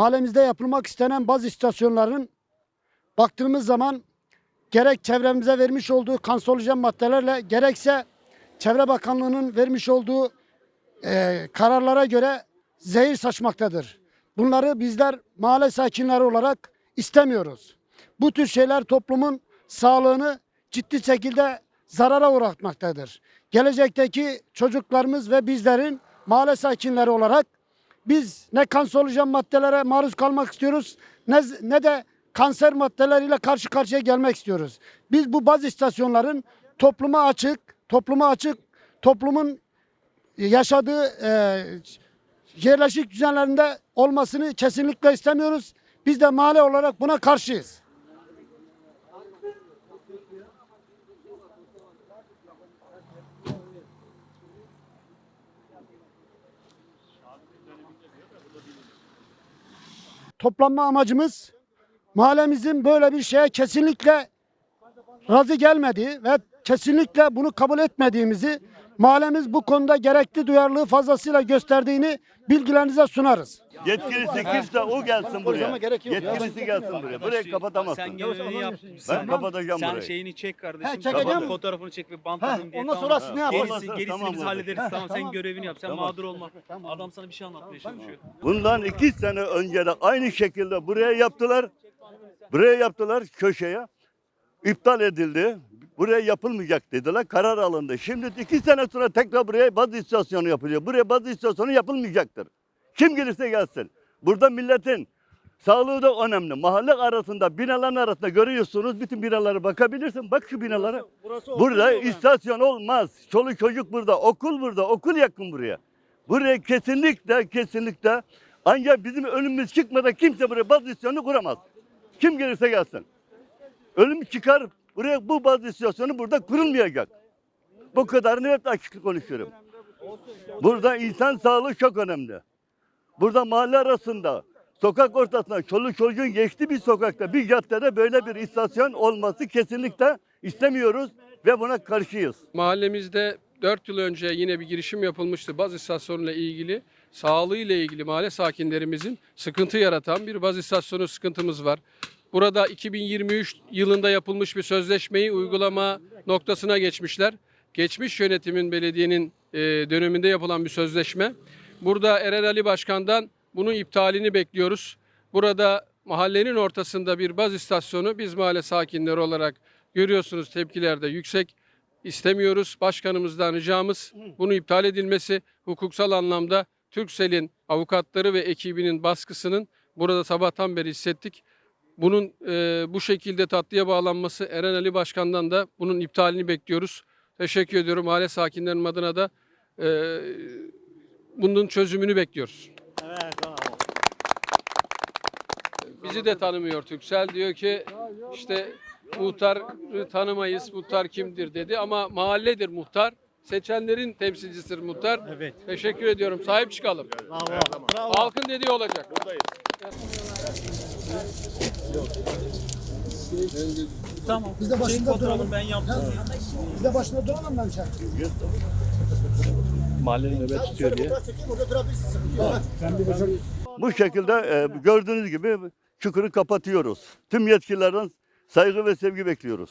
mahallemizde yapılmak istenen bazı istasyonların baktığımız zaman gerek çevremize vermiş olduğu kanserojen maddelerle gerekse Çevre Bakanlığı'nın vermiş olduğu e, kararlara göre zehir saçmaktadır. Bunları bizler mahalle sakinleri olarak istemiyoruz. Bu tür şeyler toplumun sağlığını ciddi şekilde zarara uğratmaktadır. Gelecekteki çocuklarımız ve bizlerin mahalle sakinleri olarak biz ne kanserojen maddelere maruz kalmak istiyoruz ne, ne de kanser maddeleriyle karşı karşıya gelmek istiyoruz. Biz bu baz istasyonların topluma açık, topluma açık, toplumun yaşadığı e, yerleşik düzenlerinde olmasını kesinlikle istemiyoruz. Biz de mahalle olarak buna karşıyız. Toplanma amacımız mahallemizin böyle bir şeye kesinlikle razı gelmediği ve kesinlikle bunu kabul etmediğimizi mahallemiz bu konuda gerekli duyarlılığı fazlasıyla gösterdiğini bilgilerinize sunarız. Yetkilisi kimse o gelsin buraya. Yetkilisi gelsin buraya. Burayı kapatamazsın. Sen görevini yap. Ben Sen, kapatacağım sen burayı. şeyini çek kardeşim. He, çekeceğim. Tamam, Fotoğrafını çek ve bantladın diye. ondan tamam. sonrası ne yapalım? Gerisi, gerisini Tamam, biz tamam. hallederiz. Tamam, sen görevini yap. Sen Tamam. mağdur olma. Adam sana bir şey anlatmaya çalışıyor. Bundan iki sene önce de aynı şekilde buraya yaptılar. Buraya yaptılar köşeye. İptal edildi. Buraya yapılmayacak dediler. Karar alındı. Şimdi iki sene sonra tekrar buraya baz istasyonu yapılıyor. Buraya baz istasyonu yapılmayacaktır. Kim gelirse gelsin. Burada milletin sağlığı da önemli. Mahalle arasında, binaların arasında görüyorsunuz. Bütün binalara bakabilirsin. Bak şu binalara. Burada istasyon olmaz. Çoluk çocuk burada, okul burada, okul yakın buraya. Buraya kesinlikle kesinlikle ancak bizim önümüz çıkmadan kimse buraya baz istasyonu kuramaz. Kim gelirse gelsin. Ölüm çıkar buraya bu baz istasyonu burada kurulmayacak. Bu kadarını hep açık konuşuyorum. Burada insan sağlığı çok önemli. Burada mahalle arasında, sokak ortasında, çoluk çocuğun geçtiği bir sokakta, bir caddede böyle bir istasyon olması kesinlikle istemiyoruz ve buna karşıyız. Mahallemizde 4 yıl önce yine bir girişim yapılmıştı baz istasyonuyla ilgili. Sağlığı ile ilgili mahalle sakinlerimizin sıkıntı yaratan bir baz istasyonu sıkıntımız var. Burada 2023 yılında yapılmış bir sözleşmeyi uygulama noktasına geçmişler. Geçmiş yönetimin belediyenin e, döneminde yapılan bir sözleşme. Burada Eren Ali Başkan'dan bunun iptalini bekliyoruz. Burada mahallenin ortasında bir baz istasyonu biz mahalle sakinleri olarak görüyorsunuz tepkilerde yüksek istemiyoruz. Başkanımızdan ricamız bunu iptal edilmesi hukuksal anlamda Türksel'in avukatları ve ekibinin baskısının burada sabahtan beri hissettik. Bunun e, bu şekilde tatlıya bağlanması Eren Ali Başkan'dan da bunun iptalini bekliyoruz. Teşekkür ediyorum. Mahalle sakinlerinin adına da e, bunun çözümünü bekliyoruz. Bizi de tanımıyor Türksel. Diyor ki işte muhtarı tanımayız, muhtar kimdir dedi ama mahalledir muhtar. Seçenlerin temsilcisidir muhtar. Evet. Teşekkür ediyorum. Sahip çıkalım. Halkın dediği olacak. Tamam. Biz de başında duralım. ben yaptım. Biz de başında duralım ben şey. Mahallenin nöbet tutuyor diye. Bu şekilde e, gördüğünüz gibi çukuru kapatıyoruz. Tüm yetkililerden saygı ve sevgi bekliyoruz.